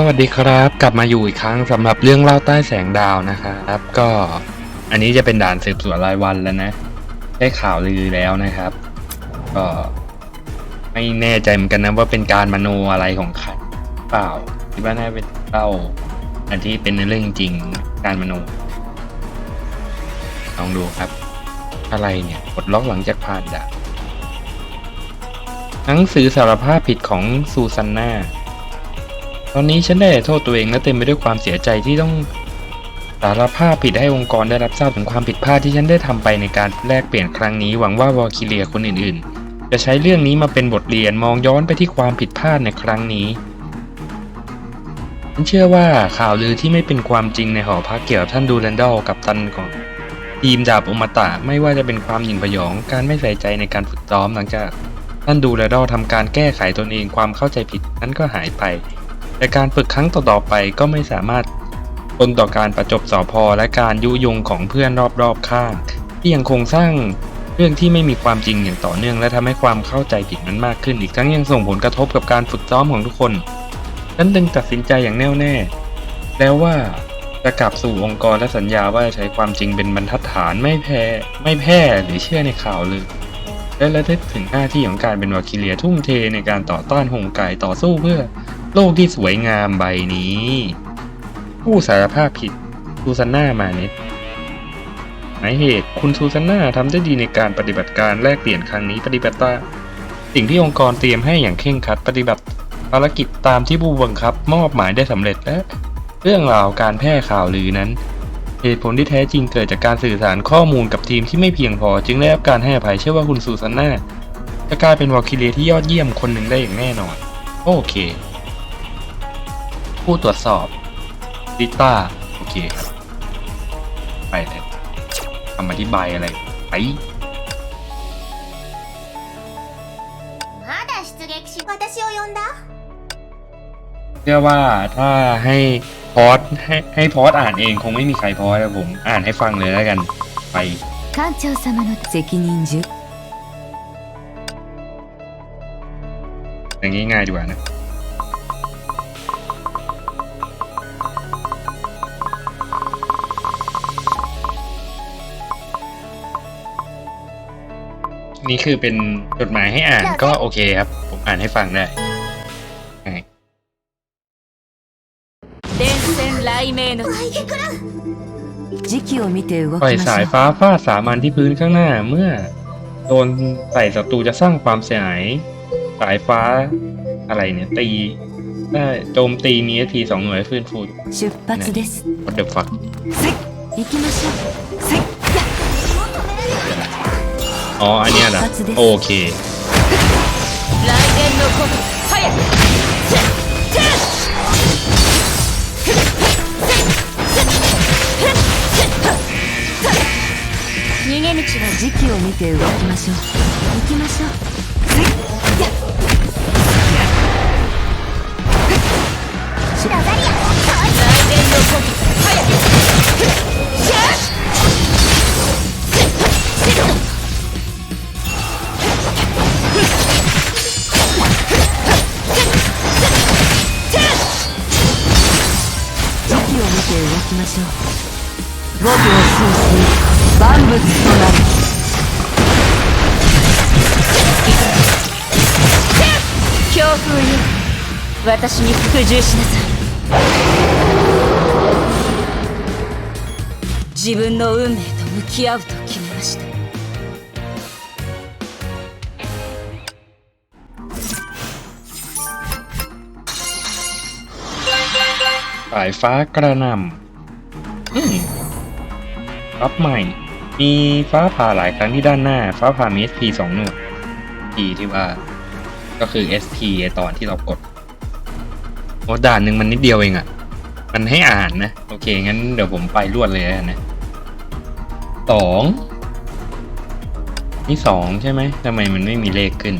สวัสดีครับ กลับมาอยู่อีกครั้งสำหรับเรื่องเล่าใต้แสงดาวนะครับ ก็อันนี้จะเป็นด่านสืบสวนรายวันแล้วนะ ได้ข่าวลือแล้วนะครับ ก็ไม่แน่ใจเหมือนกันนะว่าเป็นการมโนอะไรของใครเปล่าคิดว่าน่าเป็นเล่าอันที่เป็นเรื่องจริงการมโนลองดูครับ อะไรเนี่ยปลดล็อกหลังจากผ่านด่านหนังสือสารภาพผิดของซูซานนา ตอนนี้ฉันได้โทษตัวเองและเต็มไปด้วยความเสียใจที่ต้องสารภาพผิดให้องค์กรได้รับทราบถึงความผิดพลาดที่ฉันได้ทำไปในการแลกเปลี่ยนครั้งนี้หวังว่าวอลคิเลียคนอื่นๆ จะใช้เรื่องนี้มาเป็นบทเรียนมองย้อนไปที่ความผิดพลาดในครั้งนี้ฉันเชื่อว่าข่าวลือที่ไม่เป็นความจริงในหอพักเกี่ยวกับท่านดูแลนดอลกับตันของทีมดาบอมตะไม่ว่าจะเป็นความหยิ่งพยองการไม่ใส่ใจในการฝึกซ้อมหลังจากท่านดูแลนดอลทำการแก้ไขตนเองความเข้าใจผิดนั้นก็หายไป แต่การฝึกครั้งต่อๆไปก็ไม่สามารถทนต่อการประจบสอพอและการยุยงของเพื่อนรอบๆข้าง ที่ยังคงสร้างเรื่องที่ไม่มีความจริงอย่างต่อเนื่อง และทำให้ความเข้าใจผิดนั้นมากขึ้น อีกทั้งยังส่งผลกระทบกับการฝึกซ้อมของทุกคนฉันจึงตัดสินใจอย่างแน่วแน่ แล้วว่าจะกลับสู่องค์กรและสัญญาว่าจะใช้ความจริงเป็นบรรทัดฐานไม่แพ้ไม่แพ้หรือเชื่อในข่าวลือและระลึกถึงหน้าที่ของการเป็นวาคิเลียทุ่มเทในการต่อต้านหงไก่ต่อสู้เพื่อ โลกที่สวยงามใบนี้ ผู้สารภาพผิดซูซานนามาเน็ตหมายเหตุคุณซูซานนาทำได้ดีในการปฏิบัติการแลกเปลี่ยนครั้งนี้ปฏิบัติตาสิ่งที่องค์กรเตรียมให้อย่างเคร่งครัดปฏิบัติภารกิจตามที่ผู้บังคับมอบหมายได้สำเร็จและเรื่องราวการแพร่ข่าวลือนั้นเหตุผลที่แท้จริงเกิดจากการสื่อสารข้อมูลกับทีมที่ไม่เพียงพอ จึงได้รับการให้อภัยเชื่อว่าคุณซูซานนาจะกลายเป็นวอลคิเลียที่ยอดเยี่ยมคนหนึ่งได้อย่างแน่นอน โอเค ผู้ตรวจสอบดิต้าโอเคครับ ไปเลยคำอธิบายอะไร ไปเรียกว่าถ้าให้พอดให้ให้พอดอ่านเองคงไม่มีใครพอดนะผม อ่านให้ฟังเลยแล้วกัน ไปเจ้าสมนุเซกินินจุอย่างนี้ง่ายดีกว่านะ นี่คือเป็นจดหมายให้อ่านก็โอเคครับ ผมอ่านให้ฟังได้ปล่อยสายฟ้าฟาดสามันที่พื้นข้างหน้าเมื่อโดนใส่ศัตรูจะสร้างความเสียหาย สายฟ้าอะไรเนี่ยตีได้โจมตีนี้ทีสองหน่วยฟื้นฟู What the fuck อ๋อ อันเนี้ยเหรอโอเค 雷電の鼓舞早く逃げ道は時期を見て動きましょう行きましょう 万物となる強風よ私に服従しなさい自分の運命と向き合うと決めました สายฟ้ากระหนำอืมรับใหม่ มีฟ้าผ่าหลายครั้งที่ด้านหน้า ฟ้าผ่ามี SP สองหน่วย P ที่ว่า ก็คือ SP ตอนที่เรากด โอ้ด่านหนึ่งมันนิดเดียวเองอะ่ะ มันให้อ่านนะ โอเค งั้นเดี๋ยวผมไปรวดเลยนะสองนี่สองใช่ไหมทำไมมันไม่มีเลขขึ้น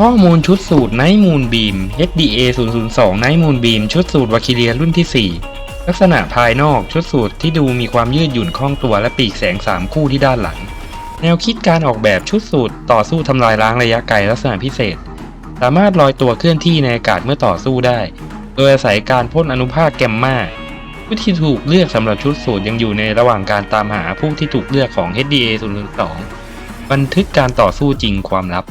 ข้อมูลชุดสูตรไนมูนบีม HDA 002ไนมูนบีมชุดสูตรวาคิเลียรุ่นที่ 4 ลักษณะภายนอกชุดสูตรที่ดูมีความยืดหยุ่นคล่องตัวและปีกแสง 3 คู่ที่ด้านหลัง แนวคิดการออกแบบชุดสูตรต่อสู้ทำลายล้างระยะไกลลักษณะพิเศษ สามารถลอยตัวเคลื่อนที่ในอากาศเมื่อต่อสู้ได้ โดยอาศัยการพ่นอนุภาคแกมมาผู้ที่ถูกเลือกสำหรับชุดสูตรยังอยู่ในระหว่างการตามหาผู้ที่ถูกเลือกของ HDA 002บันทึกการต่อสู้จริงความลับ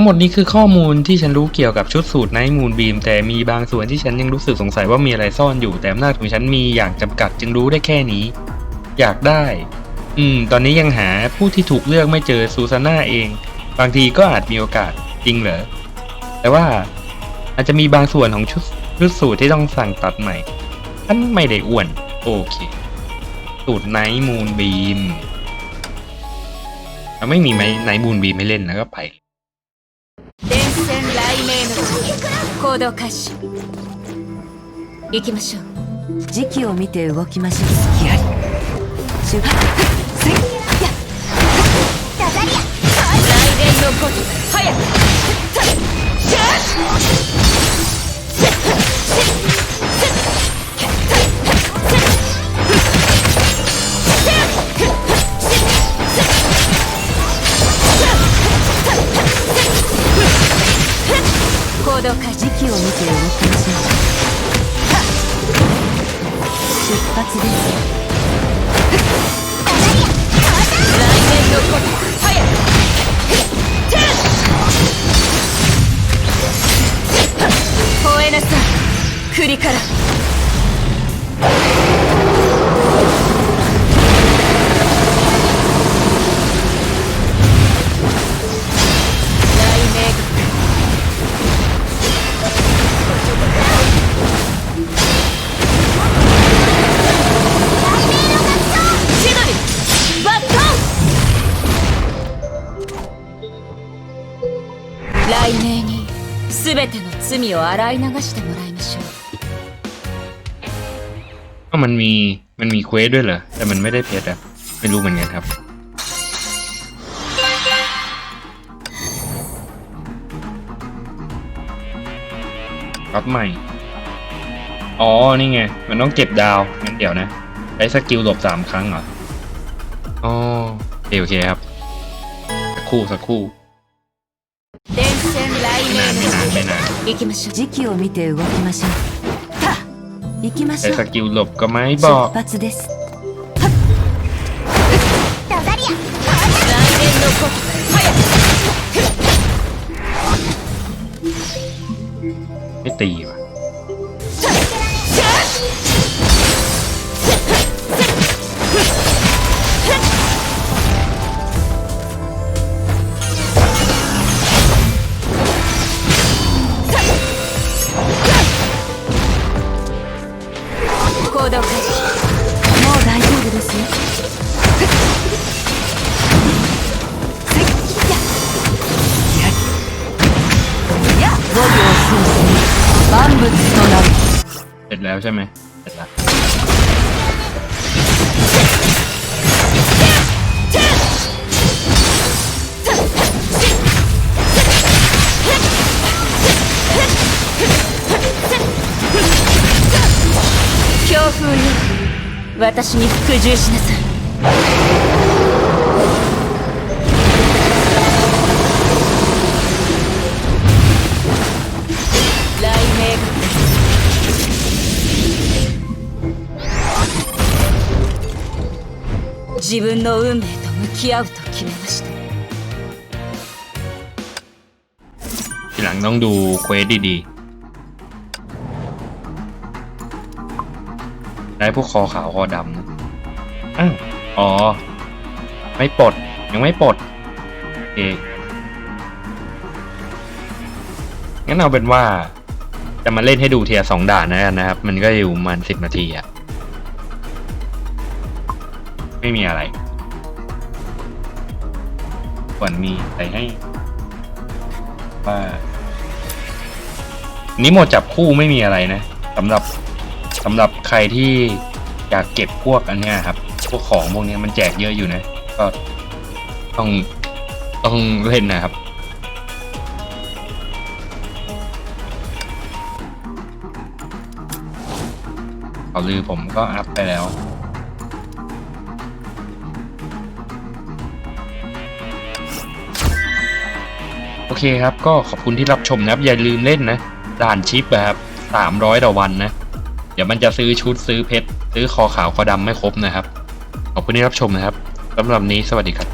ทั้งหมดนี้คือข้อมูลที่ฉันรู้เกี่ยวกับชุดสูตรไนท์มูนบีมแต่มีบางส่วนที่ฉันยังรู้สึกสงสัยว่ามีอะไรซ่อนอยู่ แต่อำนาจของฉันมีอย่างจำกัดจึงรู้ได้แค่นี้ อยากได้ อืม ตอนนี้ยังหาผู้ที่ถูกเลือกไม่เจอซูซาน่าเอง บางทีก็อาจมีโอกาสจริงเหรอแต่ว่าอาจจะมีบางส่วนของชุดชุดสูตรที่ต้องสั่งตัดใหม่ฉันไม่ได้อ้วน โอเค สูตรไนท์มูนบีมไม่มีไหมไนท์มูนบีมไม่เล่นแล้วก็ไป 電線雷鳴の行動開始。行きましょう。時期を見て動きましょう。隙あり出発せいやダザリア雷電のごとく出発です。来年のごと早く。吠えなさい。栗から。雷鳴に全ての罪を洗い流してもらいましょう ก็มันมีมันมีเควสด้วยเหรอ แต่มันไม่ได้เพชรอะไม่รู้เหมือนกันครับ รับใหม่ อ๋อ นี่ไง มันต้องเก็บดาว งั้นเดี๋ยวนะ ใช้สกิลหลบสามครั้งเหรอ อ๋อโอเคโอเคครับ สักครู่สักค 行きましょう時期を見て動きましょう行きまし ใช้ ょ ส う กิลหลบก็ไม่บอก 出発ですダザリア雷電のごとく早く ไม่ตี 万物となる เสร็จแล้วใช่ไหมเสร็จแล้ว 強風よ私に服従しなさい 自分の運命と向き合うと決めました ทีหลังต้องดูเควสดีๆ ได้พวกคอขาวคอดำนะอ้าวอ๋อ ไม่ปลด ยังไม่ปลด โอเค งั้นเอาเป็นว่า จะมาเล่นให้ดูเทียร์สองด่านนะกันนะครับ มันก็อยู่ประมันสิบนาทีอะ ไม่มีอะไรส่วนมีอะไรให้ ว่านี้โหมดจับคู่ไม่มีอะไรนะสำหรับสำหรับใครที่อยากเก็บพวกอันเนี้ยครับ พวกของพวกนี้มันแจกเยอะอยู่นะ ก็ต้องต้องเล่นนะครับเอาลือผมก็อัพไปแล้ว เคครับ ก็ขอบคุณที่รับชมนะครับ อย่าลืมเล่นนะ ด่านชิปนะครับสามร้อยต่อวันนะ เดี๋ยวมันจะซื้อชุดซื้อเพชร ซื้อคอขาวคอดำไม่ครบนะครับ ขอบคุณที่รับชมนะครับสำหรับนี้สวัสดีครับ